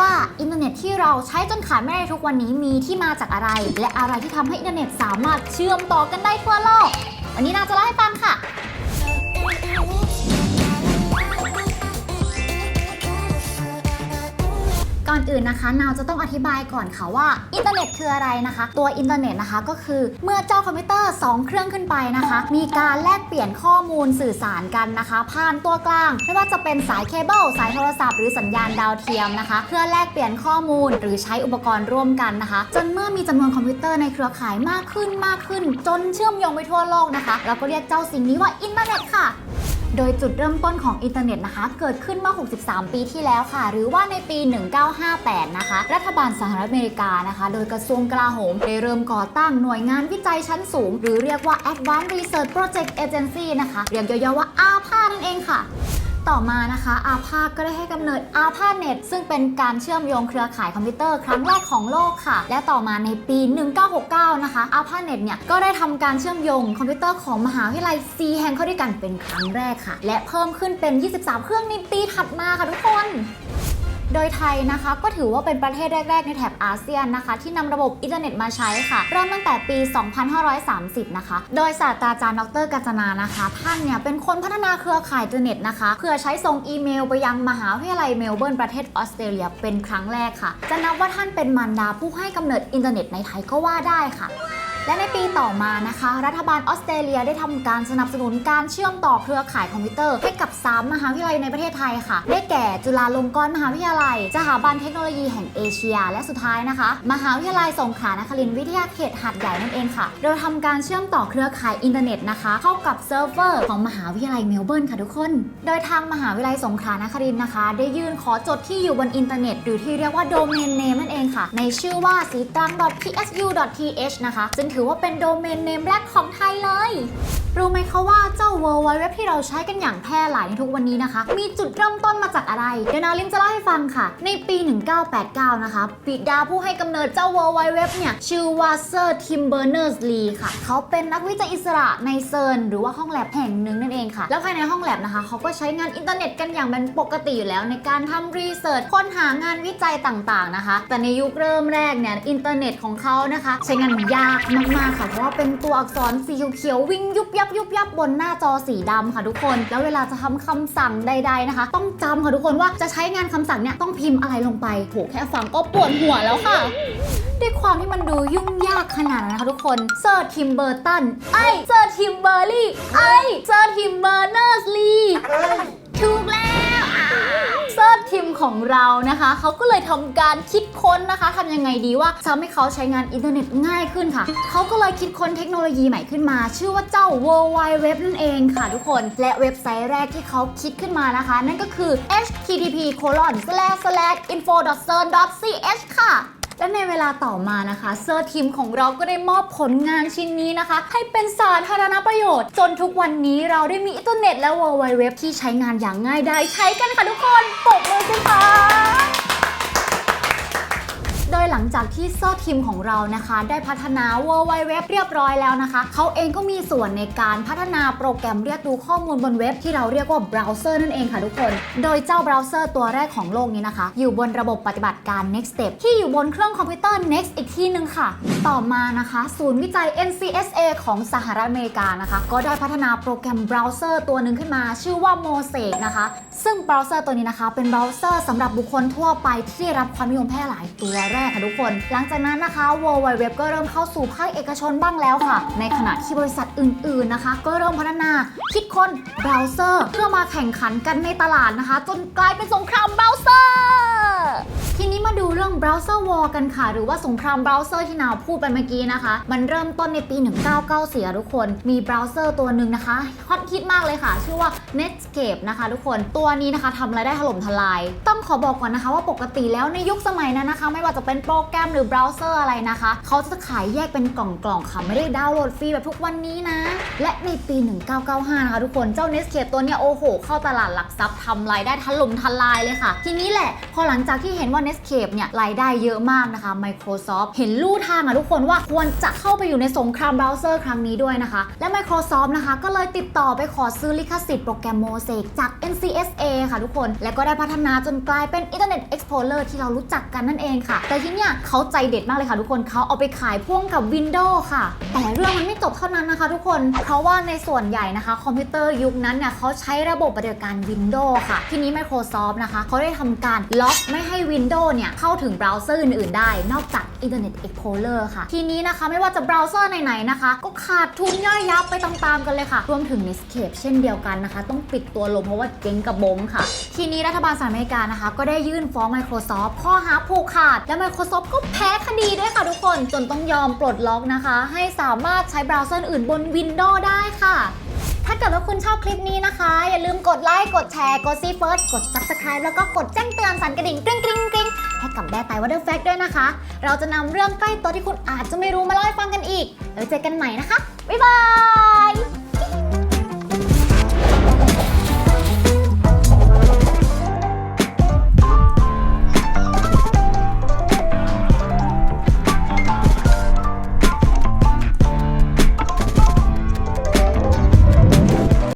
ว่าอินเทอร์เน็ตที่เราใช้จนขาดไม่ได้ทุกวันนี้มีที่มาจากอะไร และอะไรที่ทำให้อินเทอร์เน็ตสามารถเชื่อมต่อกันได้ทั่วโลกวันนี้นาจะเล่าให้ฟังค่ะ ก่อนอื่นนะคะนาวจะต้องอธิบายก่อนค่ะว่าอินเทอร์เน็ตคืออะไรนะคะ ตัวอินเทอร์เน็ตนะคะก็คือเมื่อเจ้าคอมพิวเตอร์ 2 เครื่องขึ้นไปนะคะ มีการแลกเปลี่ยนข้อมูลสื่อสารกันนะคะ ผ่านตัวกลาง ไม่ว่าจะเป็นสายเคเบิลสายโทรศัพท์หรือสัญญาณดาวเทียมนะคะ เพื่อแลกเปลี่ยนข้อมูลหรือใช้อุปกรณ์ร่วมกันนะคะ จนเมื่อมีจำนวนคอมพิวเตอร์ในเครือข่ายมากขึ้นมากขึ้น จนเชื่อมโยงไปทั่วโลกนะคะ เราก็เรียกเจ้าสิ่งนี้ว่าอินเทอร์เน็ตค่ะ โดยจุดเริ่มต้นของอินเทอร์เน็ตนะคะ เกิดขึ้นเมื่อ 63 ปีที่แล้วค่ะ หรือว่าในปี 1958 นะคะ รัฐบาลสหรัฐอเมริกานะคะ โดยกระทรวงกลาโหมได้เริ่มก่อตั้งหน่วยงานวิจัยชั้นสูง หรือเรียกว่า Advanced Research Project Agency นะคะ เรียกย่อๆว่าอาพานั่นเองค่ะ ต่อมานะคะอาภาก็ได้ให้กำเนิดอาภาเน็ตซึ่งเป็นการเชื่อมโยงเครือข่ายคอมพิวเตอร์ครั้งแรกของโลกค่ะ และต่อมาในปี 1969 นะคะอาภาเน็ตเนี่ยก็ได้ทำการเชื่อมโยงคอมพิวเตอร์ของมหาวิทยาลัยซีแห่งเข้าด้วยกันเป็นครั้งแรกค่ะ และเพิ่มขึ้นเป็น 23 เครื่องในปีถัดมาค่ะทุกคน โดยไทยนะคะก็ถือว่าเป็นประเทศแรก ๆ ในแถบอาเซียนนะคะ ที่นำระบบอินเทอร์เน็ตมาใช้ค่ะ เริ่มตั้งแต่ปี 2530 นะคะ โดยศาสตราจารย์ดรกาญจนานะคะ ท่านเนี่ยเป็นคนพัฒนาเครือข่ายอินเทอร์เน็ตนะคะเพื่อใช้ส่งอีเมลไปยังมหาวิทยาลัยเมลเบิร์นประเทศออสเตรเลียเป็นครั้งแรกค่ะ จะนับว่าท่านเป็นมารดาผู้ให้กำเนิดอินเทอร์เน็ตในไทยก็ว่าได้ค่ะ และในปีต่อมานะคะ รัฐบาลออสเตรเลียได้ทำการสนับสนุนการเชื่อมต่อเครือข่ายคอมพิวเตอร์ให้กับ 3 มหาวิทยาลัยในประเทศไทยค่ะ ได้แก่จุฬาลงกรณ์มหาวิทยาลัยสถาบันเทคโนโลยีแห่งเอเชีย และสุดท้ายนะคะ มหาวิทยาลัยสงขลานครินทร์วิทยาเขตหาดใหญ่นั่นเองค่ะ โดยทำการเชื่อมต่อเครือข่ายอินเทอร์เน็ตนะคะ เข้ากับเซิร์ฟเวอร์ของมหาวิทยาลัยเมลเบิร์นค่ะทุกคน โดยทางมหาวิทยาลัยสงขลานครินทร์นะคะ ได้ยื่นขอจดที่อยู่บนอินเทอร์เน็ตหรือที่เรียกว่าโดเมนเนมนั่นเองค่ะ ในชื่อว่าสีตรัง .psu.th นะคะซึ่งถือว่าเป็นโดเมนเนมแรกของไทยเลย รู้ไหมคะว่าเจ้า World Wide Web ที่เราใช้กันอย่างแพร่หลายในทุกวันนี้นะคะ มีจุดเริ่มต้นมาจากอะไร เดี๋ยวนาลิมจะเล่าให้ฟังค่ะ ในปี 1989 นะคะบิดาผู้ให้กำเนิดเจ้า World Wide Web เนี่ย ชื่อว่าเซอร์ทิมเบอร์เนอร์สลีค่ะ เขาเป็นนักวิจัยอิสระในเซิร์นหรือว่าห้องแลบแห่งหนึ่งนั่นเองค่ะ แล้วภายในห้องแลบนะคะ เขาก็ใช้งานอินเทอร์เน็ตกันอย่างเป็นปกติอยู่แล้ว ในการทำรีเสิร์ชค้นหางานวิจัยต่างๆนะคะ แต่ในยุคเริ่มแรกเนี่ยอินเทอร์เน็ตของเขานะคะ ใช้งานยากมากๆค่ะเพราะว่าเป็นตัวอักษรสีเขียวๆวิ่งยุบยับยุบยับบนหน้าจอสีดำค่ะทุกคน แล้วเวลาจะทำคำสั่งใด ๆนะคะ ต้องจำค่ะทุกคนว่าจะใช้งานคำสั่งเนี่ยต้องพิมพ์อะไรลงไปโหแค่ฟังก็ปวดหัวแล้วค่ะด้วยความที่มันดูยุ่งยากขนาดนั้นนะคะทุกคนเซอร์ทิมเบอร์ตันไอเซอร์ทิมเบอร์ลี่ไอเซอร์ทิมเบอร์เนอร์สลี ของเรานะคะ เขาก็เลยทำการคิดค้นนะคะทำยังไงดีว่าจะทำให้เขาใช้งานอินเทอร์เน็ตง่ายขึ้นค่ะ เขาก็เลยคิดค้นเทคโนโลยีใหม่ขึ้นมา ชื่อว่าเจ้า World Wide Web นั่นเองค่ะทุกคน และเว็บไซต์แรกที่เขาคิดขึ้นมานะคะ นั่นก็คือ http info cern ch ค่ะ และในเวลาต่อมานะคะ เซอร์ทีมของเราก็ได้มอบผลงานชิ้นนี้นะคะ ให้เป็นสาธารณประโยชน์ จนทุกวันนี้เราได้มีอินเทอร์เน็ตและ World Wide Web ที่ใช้งานอย่างง่ายได้ใช้กันค่ะทุกคนปรบมือสิคะโดย หลังจากที่เซอร์ทีมของเรานะคะ ได้พัฒนา w w w เรียบร้อยแล้วนะคะ เขาเองก็มีส่วนในการพัฒนาโปรแกรมเรียกดูข้อมูลบนเว็บที่เราเรียกว่าเบราว์เซอร์นั่นเองค่ะทุกคน โดยเจ้าเบราว์เซอร์ตัวแรกของโลกนี้นะคะ อยู่บนระบบปฏิบัติการ Next Step ที่อยู่บนเครื่องคอมพิวเตอร์ Next อีกที่หนึ่งค่ะ ต่อมานะคะ ศูนย์วิจัย NCSA ของสหรัฐอเมริกานะคะ ก็ได้พัฒนาโปรแกรมเบราว์เซอร์ตัวหนึ่งขึ้นมา ชื่อว่า Mosaic นะคะ ซึ่งเบราว์เซอร์ตัวนี้นะคะ เป็นเบราว์เซอร์สำหรับบุคคลทั่วไปที่ได้รับความนิยมแพร่หลายตัวแรกค่ะทุกคน หลังจากนั้นนะคะ World Wide Web ก็เริ่มเข้าสู่ภาคเอกชนบ้างแล้วค่ะ ในขณะที่บริษัทอื่นๆนะคะ ก็เริ่มพัฒนาคิดค้นเบราว์เซอร์เพื่อมาแข่งขันกันในตลาดนะคะ จนกลายเป็นสงครามเบราว์เซอร์ ดูเรื่อง browser war กันค่ะ หรือว่าสงครามเบราว์เซอร์ที่นาวพูดไปเมื่อกี้นะคะ มันเริ่มต้นในปี 1994 ทุกคน มีเบราว์เซอร์ตัวหนึ่งนะคะฮอตฮิตมากเลยค่ะ ชื่อว่า Netscape นะคะทุกคน ตัวนี้นะคะทำรายได้ถล่มทลาย ต้องขอบอกก่อนนะคะ ว่าปกติแล้วในยุคสมัยนั้นนะคะ ไม่ว่าจะเป็นโปรแกรมหรือเบราว์เซอร์อะไรนะคะ เขาจะขายแยกเป็นกล่องๆค่ะ ไม่ได้ดาวน์โหลดฟรีแบบทุกวันนี้นะ และในปี 1995 นะคะทุกคน เจ้า Netscape ตัวเนี้ยโอ้โห เข้าตลาดหลักทรัพย์ทำรายได้ถล่มทลายเลยค่ะ ทีนี้แหละ พอหลังจากที่เห็นว่า Netscape เนี่ยรายได้เยอะมากนะคะ Microsoft เห็นลู่ทางอะทุกคนว่าควรจะเข้าไปอยู่ในสงครามเบราว์เซอร์ครั้งนี้ด้วยนะคะ และ Microsoft นะคะ ก็เลยติดต่อไปขอซื้อลิขสิทธิ์โปรแกรม Mosaic จาก NCSA ค่ะทุกคน และก็ได้พัฒนาจนกลายเป็น Internet Explorer ที่เรารู้จักกันนั่นเองค่ะ แต่ที่เนี่ยเขาใจเด็ดมากเลยค่ะทุกคนเขาเอาไปขายพ่วงกับ Windows ค่ะ แต่เรื่องมันไม่จบเท่านั้นนะคะทุกคน เพราะว่าในส่วนใหญ่นะคะ คอมพิวเตอร์ยุคนั้นเนี่ยเขาใช้ระบบปฏิบัติการ Windows ค่ะ ทีนี้ Microsoft นะคะเขาได้ทำการล็อกไม่ให้ Windows เนี่ยเข้าถึงเบราราว์เซอร์อื่นๆได้ นอกจาก Internet Explorer ค่ะ ทีนี้นะคะไม่ว่าจะเบราว์เซอร์ไหนๆนะคะ ก็ขาดทุนย่อยยับไปตามๆกันเลยค่ะ รวมถึง Netscape เช่นเดียวกันนะคะ ต้องปิดตัวลงเพราะว่าเจ๊งกระบงค่ะ ทีนี้รัฐบาลสหรัฐอเมริกานะคะ ก็ได้ยื่นฟ้อง Microsoft ข้อหาผูกขาด และ Microsoft ก็แพ้คดีด้วยค่ะทุกคนจนต้องยอมปลดล็อกนะคะ ให้สามารถใช้เบราว์เซอร์อื่นบน Windows ได้ค่ะถ้าเกิดว่าคุณชอบคลิปนี้นะคะ อย่าลืมกดไลค์ กดแชร์ กดซีเฟิร์สกด Subscribe แล้วก็กดแจ้งเตือนสั่นกระดิ่งกริ๊งกริ๊งกริ๊ง ให้กับแด้ไตวอเดอร์แฟกด้วยนะคะ เราจะนำเรื่องใกล้ตัวที่คุณอาจจะไม่รู้มาเล่าให้ฟังกันอีกแล้วเจอกันใหม่นะคะ บ๊ายบาย